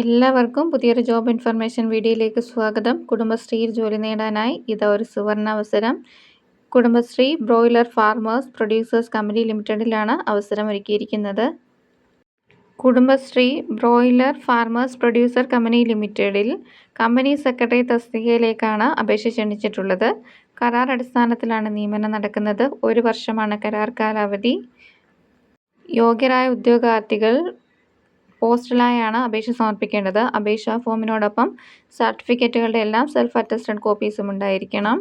എല്ലാവർക്കും പുതിയൊരു job information വീഡിയോയിലേക്ക് സ്വാഗതം. കുടുംബശ്രീയിൽ ജോലി നേടാനായി ഇത് ഒരു സുവർണ അവസരം Kudumbashree broiler farmers producers company ലിമിറ്റഡിലാണ് അവസരം ഒരുക്കിയിരിക്കുന്നത്. Kudumbashree broiler farmers producer company ലിമിറ്റഡിൽ കമ്പനി സെക്രട്ടറി തസ്തികയിലേക്കാണ് അപേക്ഷ ക്ഷണിച്ചിട്ടുള്ളത്. കരാർ അടിസ്ഥാനത്തിലാണ് നിയമനം നടക്കുന്നത്. ഒരു വർഷമാണ് കരാർ കാലാവധി. യോഗ്യരായ ഉദ്യോഗാർത്ഥികൾ പോസ്റ്റലായാണ് അപേക്ഷ സമർപ്പിക്കേണ്ടത്. അപേക്ഷാ ഫോമിനോടൊപ്പം സർട്ടിഫിക്കറ്റുകളുടെ എല്ലാം സെൽഫ് അറ്റസ്റ്റഡ് കോപ്പീസും ഉണ്ടായിരിക്കണം.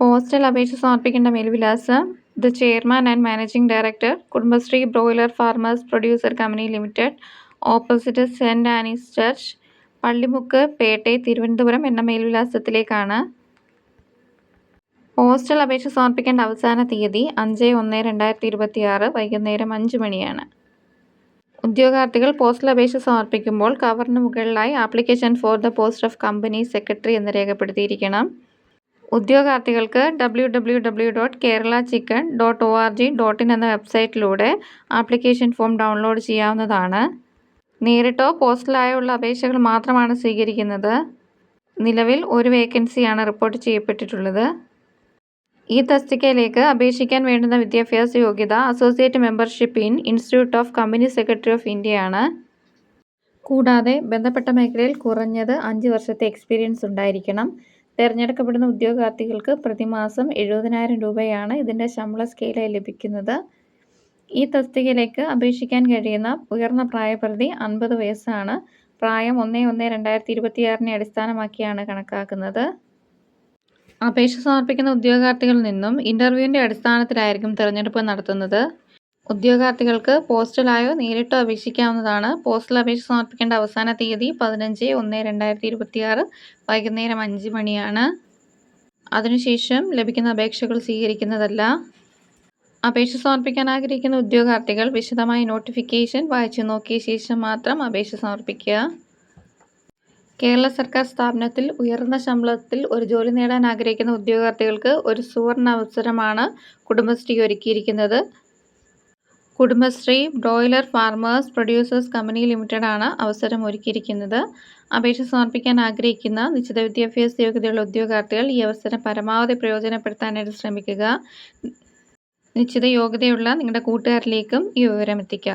പോസ്റ്റൽ അപേക്ഷ സമർപ്പിക്കേണ്ട മേൽവിലാസം. The chairman and managing director Kudumbashree broiler farmers producer company limited opposite saint Anne's church Pallimukku Pettah Thiruvananthapuram എന്ന മേൽവിലാസത്തിലേക്കാണ്. പോസ്റ്റൽ അപേക്ഷ സമർപ്പിക്കേണ്ട അവസാന തീയതി അഞ്ച് ഒന്ന് രണ്ടായിരത്തി ഇരുപത്തിയാറ് വൈകുന്നേരം അഞ്ച് മണിയാണ്. ഉദ്യോഗാർത്ഥികൾ പോസ്റ്റൽ അപേക്ഷ സമർപ്പിക്കുമ്പോൾ കവറിന് മുകളിലായി application for the post of company secretary എന്ന് രേഖപ്പെടുത്തിയിരിക്കണം. ഉദ്യോഗാർത്ഥികൾക്ക് W W W dot Kerala chicken dot O R G dot in എന്ന വെബ്സൈറ്റിലൂടെ ആപ്ലിക്കേഷൻ ഫോം ഡൗൺലോഡ് ചെയ്യാവുന്നതാണ്. നേരിട്ടോ പോസ്റ്റലായുള്ള അപേക്ഷകൾ മാത്രമാണ് സ്വീകരിക്കുന്നത്. നിലവിൽ ഒരു വേക്കൻസിയാണ് റിപ്പോർട്ട് ചെയ്യപ്പെട്ടിട്ടുള്ളത്. ഈ തസ്തികയിലേക്ക് അപേക്ഷിക്കാൻ വേണ്ടുന്ന വിദ്യാഭ്യാസ യോഗ്യത associate membership in institute of company secretary of ഇന്ത്യയാണ്. കൂടാതെ ബന്ധപ്പെട്ട മേഖലയിൽ കുറഞ്ഞത് അഞ്ച് വർഷത്തെ എക്സ്പീരിയൻസ് ഉണ്ടായിരിക്കണം. തിരഞ്ഞെടുക്കപ്പെടുന്ന ഉദ്യോഗാർത്ഥികൾക്ക് പ്രതിമാസം എഴുപതിനായിരം രൂപയാണ് ഇതിന്റെ ശമ്പള സ്കെയിലായി ലഭിക്കുന്നത്. ഈ തസ്തികയിലേക്ക് അപേക്ഷിക്കാൻ കഴിയുന്ന ഉയർന്ന പ്രായപരിധി അൻപത് വയസ്സാണ്. പ്രായം ഒന്ന് ഒന്ന് രണ്ടായിരത്തി ഇരുപത്തിയാറിനെ അടിസ്ഥാനമാക്കിയാണ് കണക്കാക്കുന്നത്. അപേക്ഷ സമർപ്പിക്കുന്ന ഉദ്യോഗാർത്ഥികളിൽ നിന്നും ഇന്റർവ്യൂവിന്റെ അടിസ്ഥാനത്തിലായിരിക്കും തിരഞ്ഞെടുപ്പ് നടത്തുന്നത്. ഉദ്യോഗാർത്ഥികൾക്ക് പോസ്റ്റലായോ നേരിട്ടോ അപേക്ഷിക്കാവുന്നതാണ്. പോസ്റ്റൽ അപേക്ഷ സമർപ്പിക്കേണ്ട അവസാന തീയതി പതിനഞ്ച് ഒന്ന് രണ്ടായിരത്തി ഇരുപത്തിയാറ് വൈകുന്നേരം അഞ്ച് മണിയാണ്. അതിനുശേഷം ലഭിക്കുന്ന അപേക്ഷകൾ സ്വീകരിക്കുന്നതല്ല. അപേക്ഷ സമർപ്പിക്കാൻ ആഗ്രഹിക്കുന്ന ഉദ്യോഗാർത്ഥികൾ വിശദമായ നോട്ടിഫിക്കേഷൻ വായിച്ചു നോക്കിയ ശേഷം മാത്രം അപേക്ഷ സമർപ്പിക്കുക. കേരള സർക്കാർ സ്ഥാപനത്തിൽ ഉയർന്ന ശമ്പളത്തിൽ ഒരു ജോലി നേടാൻ ആഗ്രഹിക്കുന്ന ഉദ്യോഗാർത്ഥികൾക്ക് ഒരു സുവർണ അവസരമാണ് കുടുംബശ്രീ ഒരുക്കിയിരിക്കുന്നത്. Kudumbashree broiler farmers producers company limited ആണ് അവസരം ഒരുക്കിയിരിക്കുന്നത്. അപേക്ഷ സമർപ്പിക്കാൻ ആഗ്രഹിക്കുന്ന നിശ്ചിത വിദ്യാഭ്യാസ യോഗ്യതയുള്ള ഉദ്യോഗാർത്ഥികൾ ഈ അവസരം പരമാവധി പ്രയോജനപ്പെടുത്താനായിട്ട് ശ്രമിക്കുക. നിശ്ചിത യോഗ്യതയുള്ള നിങ്ങളുടെ കൂട്ടുകാരിലേക്കും ഈ വിവരം എത്തിക്കുക